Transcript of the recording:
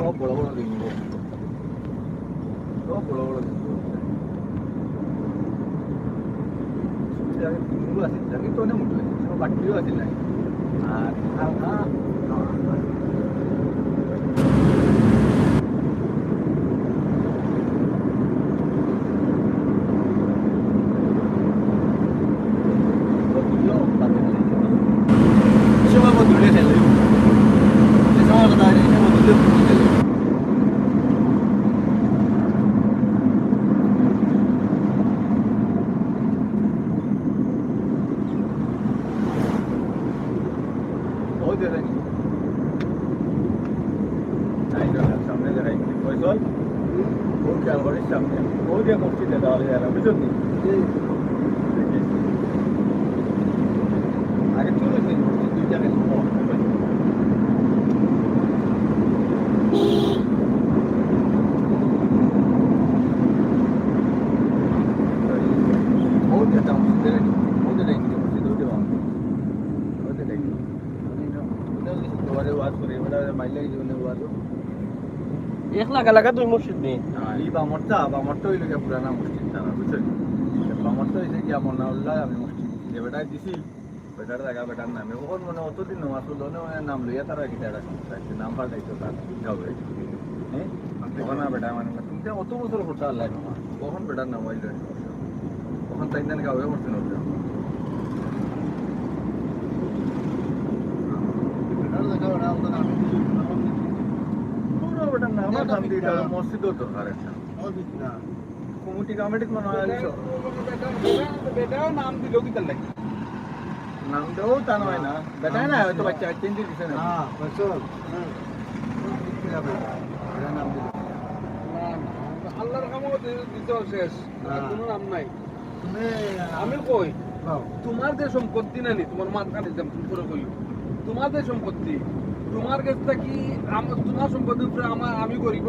সব বড় বড় দেখব সব বড় বড় দেখব মুলো আছিল জানি তো অনেক আছে সব বাটিও আছে নাই আর ওই যে দেখি নাই না সামনে দেখাই ফয়সল ও খেয়াল করিস সামনে। ও যে মসজিদে তাহলে আর বুঝলি? আগে চলে গেছি দুইটা গেছি তোমারে ওয়াজ করে এবারে মাইলে জীবনে ওয়াজ এক লাগা লাগা দুই মসজিদ নেই ই বামরটা বামরটা হইল গিয়া পুরানা মসজিদ জানা বুঝছেন বামরটা হইছে গিয়া আমি মসজিদ যে বেটায় দিছি বেটার জায়গা বেটার নামে মনে অতদিন নমাজ নাম লইয়া তারা সংস্থা নাম পাল্টাইতো তার যাবে হ্যাঁ তখন না বেটা মানে তুমি অত বছর করতে আল্লাহ নমা কখন বেটার নাম হইল কখন তাই দিন গাওয়ে করতে নতে নাম দেও তা নয় না। না হয়তো বাচ্চা চেঞ্জ দিছে না আল্লাহর কামও দিতে শেষ। কোনো নাম নাই। আমি কই? তোমার যে সম্পত্তি নানি তোমার মাঝখানে করে কই তোমার যে সম্পত্তি তোমার কাছে কি তোমার সম্পদের উপরে আমার আমি গরিবের